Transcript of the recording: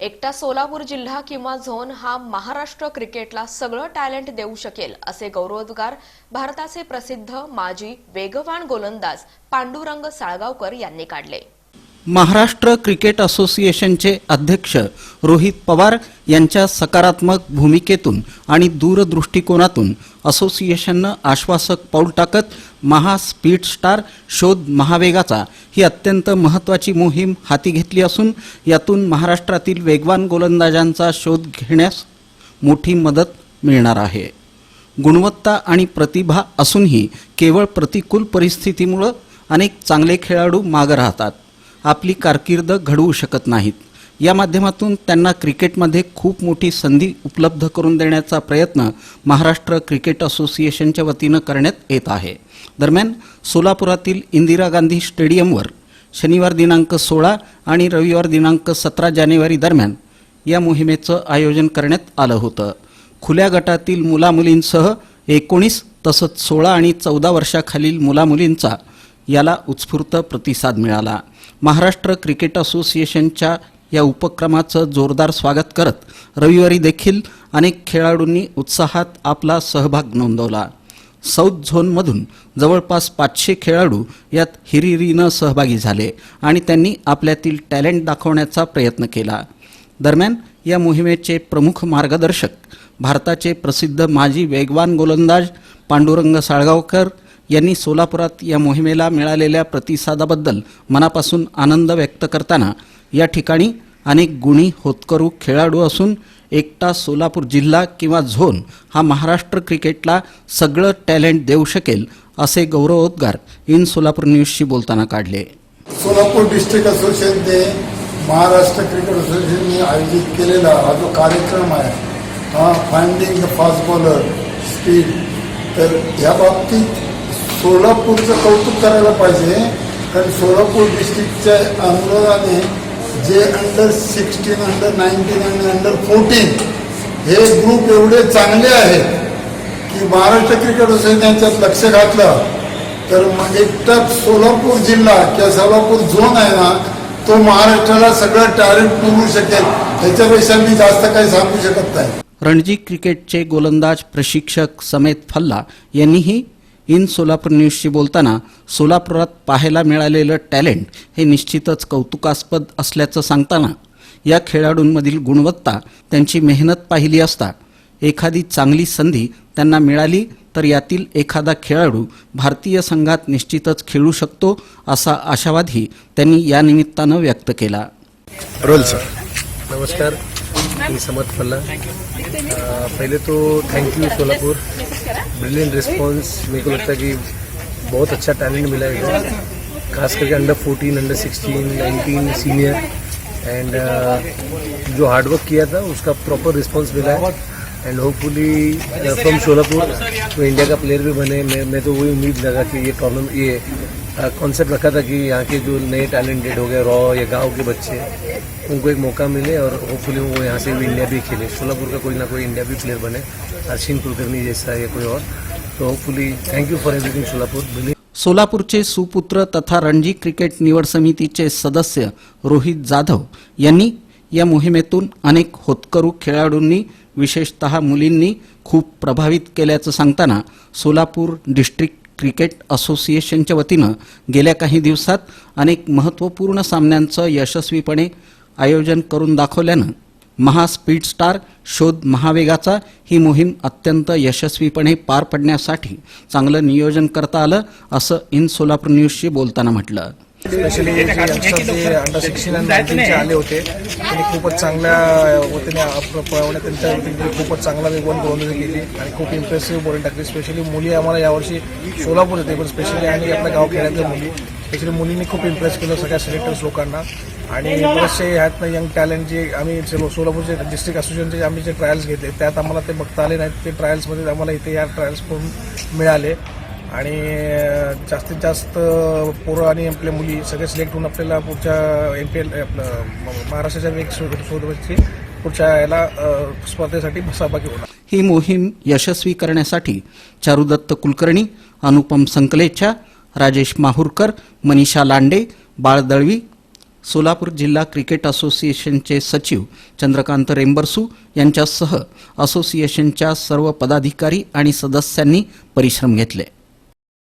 एकटा सोलापूर जिल्हा किंवा झोन हा महाराष्ट्र क्रिकेटला सगळं टॅलेंट देऊ शकेल असे गौरवोद्गार भारताचे प्रसिद्ध माजी वेगवान गोलंदाज पांडुरंग साळगावकर यांनी काढले. महाराष्ट्र क्रिकेट असोसिएशनचे अध्यक्ष रोहित पवार यांच्या सकारात्मक भूमिकेतून आणि दूरदृष्टिकोनातून असोसिएशननं आश्वासक पाऊल टाकत महा स्पीड स्टार शोध महावेगाचा ही अत्यंत महत्त्वाची मोहीम हाती घेतली असून यातून महाराष्ट्रातील वेगवान गोलंदाजांचा शोध घेण्यास मोठी मदत मिळणार आहे. गुणवत्ता आणि प्रतिभा असूनही केवळ प्रतिकूल परिस्थितीमुळं अनेक चांगले खेळाडू मागं राहतात. आपली कारकीर्द घडवू शकत नाहीत. या माध्यमातून त्यांना क्रिकेटमध्ये खूप मोठी संधी उपलब्ध करून देण्याचा प्रयत्न महाराष्ट्र क्रिकेट असोसिएशनच्या वतीनं करण्यात येत आहे. दरम्यान सोलापुरातील इंदिरा गांधी स्टेडियमवर शनिवार दिनांक सोळा आणि रविवार दिनांक सतरा जानेवारी दरम्यान या मोहिमेचं आयोजन करण्यात आलं होतं. खुल्या गटातील मुलामुलींसह एकोणीस तसंच सोळा आणि चौदा वर्षाखालील मुलामुलींचा याला उत्स्फूर्त प्रतिसाद मिळाला. महाराष्ट्र क्रिकेट असोसिएशनच्या या उपक्रमाचं जोरदार स्वागत करत रविवारी देखील अनेक खेळाडूंनी उत्साहात आपला सहभाग नोंदवला. साऊथ झोनमधून जवळपास पाचशे खेळाडू यात हिरिरीनं सहभागी झाले आणि त्यांनी आपल्यातील टॅलेंट दाखवण्याचा प्रयत्न केला. दरम्यान या मोहिमेचे प्रमुख मार्गदर्शक भारताचे प्रसिद्ध माजी वेगवान गोलंदाज पांडुरंग साळगावकर यांनी सोलापुरात या मोहिमेला मिळालेल्या प्रतिसादाबद्दल मनापासून आनंद व्यक्त करताना या ठिकाणी अनेक गुणी होतकरू खेळाडू असून एकटा सोलापूर जिल्हा किंवा झोन हा महाराष्ट्र क्रिकेटला सगळं टॅलेंट देऊ शकेल असे गौरवोद्गार इन सोलापूर न्यूजशी बोलताना काढले. सोलापूर डिस्ट्रिक्ट असोसिएशनने महाराष्ट्र क्रिकेट असोसिएशनने आयोजित केलेला हा जो कार्यक्रम आहे हा finding the fast bowler speed तर या बाबतीत सोलापूरचं कौतुक करायला पाहिजे. कारण सोलापूर डिस्ट्रिक्टच्या अनुरोधाने जे अंडर सिक्स्टीन अंडर नाईन्टीन आणि अंडर फोर्टीन हे ग्रुप एवढे चांगले आहेत की महाराष्ट्र क्रिकेट असोसिएशन लक्ष घातलं. तर मग एकटा सोलापूर जिल्हा किंवा सोलापूर झोन आहे ना तो महाराष्ट्राला सगळं टॅलेंट पुरवू शकेल. त्याच्यापेक्षा मी जास्त काही सांगू शकत नाही. रणजी क्रिकेटचे गोलंदाज प्रशिक्षक समेत फल्ला यांनीही इन सोलापूर न्यूजशी बोलताना सोलापुरात पाहायला मिळालेलं टॅलेंट हे निश्चितच कौतुकास्पद असल्याचं सांगताना या खेळाडूंमधील गुणवत्ता त्यांची मेहनत पाहिली असता एखादी चांगली संधी त्यांना मिळाली तर यातील एखादा खेळाडू भारतीय संघात निश्चितच खेळू शकतो असा आशावादही त्यांनी या निमित्तानं व्यक्त केला. Roll sir. नमस्कार. मी समर्थ फल्ला पहले तो thank you Solapur brilliant response मेरे को लगता है कि बहुत अच्छा टैलेंट मिला है खास करके अंडर 14 अंडर 16 19 सीनियर एंड जो हार्डवर्क किया था उसका प्रॉपर रिस्पांस मिला है। एंड होपफुली फ्रॉम सोलापुर तो इंडिया का प्लेयर भी बने। मैं मैं तो वही उम्मीद लगा कि ये प्रॉब्लम ये कॉन्सेप्ट रखा था कि यहाँ के जो नए टैलेंटेड हो गए रॉ या गांव के बच्चे उनको एक मौका मिले और होपफुली वो यहाँ से भी इंडिया भी खेले। सोलापुर का कोई ना कोई इंडिया भी प्लेयर बने अर्शिन कुलकर्णी जैसा या कोई और। तो hopefully thank you for everything Solapur सोलापूरचे सुपुत्र तथा रणजी क्रिकेट निवड समितीचे सदस्य रोहित जाधव यांनी या मोहिमेतून अनेक होतकरू खेळाडूंनी विशेषतः मुलींनी खूप प्रभावित केल्याचं सांगताना सोलापूर डिस्ट्रिक्ट क्रिकेट असोसिएशनच्या वतीनं गेल्या काही दिवसात अनेक महत्त्वपूर्ण सामन्यांचं यशस्वीपणे आयोजन करून दाखवल्यानं महास्पीड स्टार शोध महावेगाचा ही मोहीम अत्यंत यशस्वीपणे पार पडण्यासाठी चांगलं नियोजन करता आलं असं इन सोलापूर न्यूजशी बोलताना म्हटलं. स्पेशली जे यंगस्टर जे अंडर सिक्स्टीन आणि नाईन्टीनचे आले होते त्यांनी खूपच चांगल्या वतीने पळवण्यात त्यांच्या वतीने खूपच चांगला वेगवान गोलंदाजी केली आणि खूप इम्प्रेसिव्ह बॉलिंग टाकली. स्पेशली मुली आम्हाला यावर्षी सोलापूर येते पण स्पेशली आणि आपल्या गाव खेड्यातल्या मुली. स्पेशली मुलींनी खूप इम्प्रेस केलं सगळ्या सिलेक्टर्स लोकांना. आणि बरेचसे ह्यात यंग टॅलेंट जे आम्ही सोलापूरचे डिस्ट्रिक्ट असोसिएशनचे आम्ही जे ट्रायल्स घेतले त्यात आम्हाला ते बघता आले नाहीत. ते ट्रायल्समध्ये आम्हाला इथे या ट्रायल्स करून मिळाले. आणि जास्तीत जास्त पोरं आणि आपल्या मुली सगळे सिलेक्ट होऊन आपल्याला पुढच्या एम पी एल आपलं महाराष्ट्राच्या वेग शोधवरची पुढच्या याला स्पर्धेसाठी सहभागी होणार. ही मोहीम यशस्वी करण्यासाठी चारुदत्त कुलकर्णी अनुपम संकलेचा राजेश माहूरकर मनीषा लांडे बाळ दळवी सोलापूर जिल्हा क्रिकेट असोसिएशनचे सचिव चंद्रकांत रेंबरसू यांच्यासह असोसिएशनच्या सर्व पदाधिकारी आणि सदस्यांनी परिश्रम घेतले.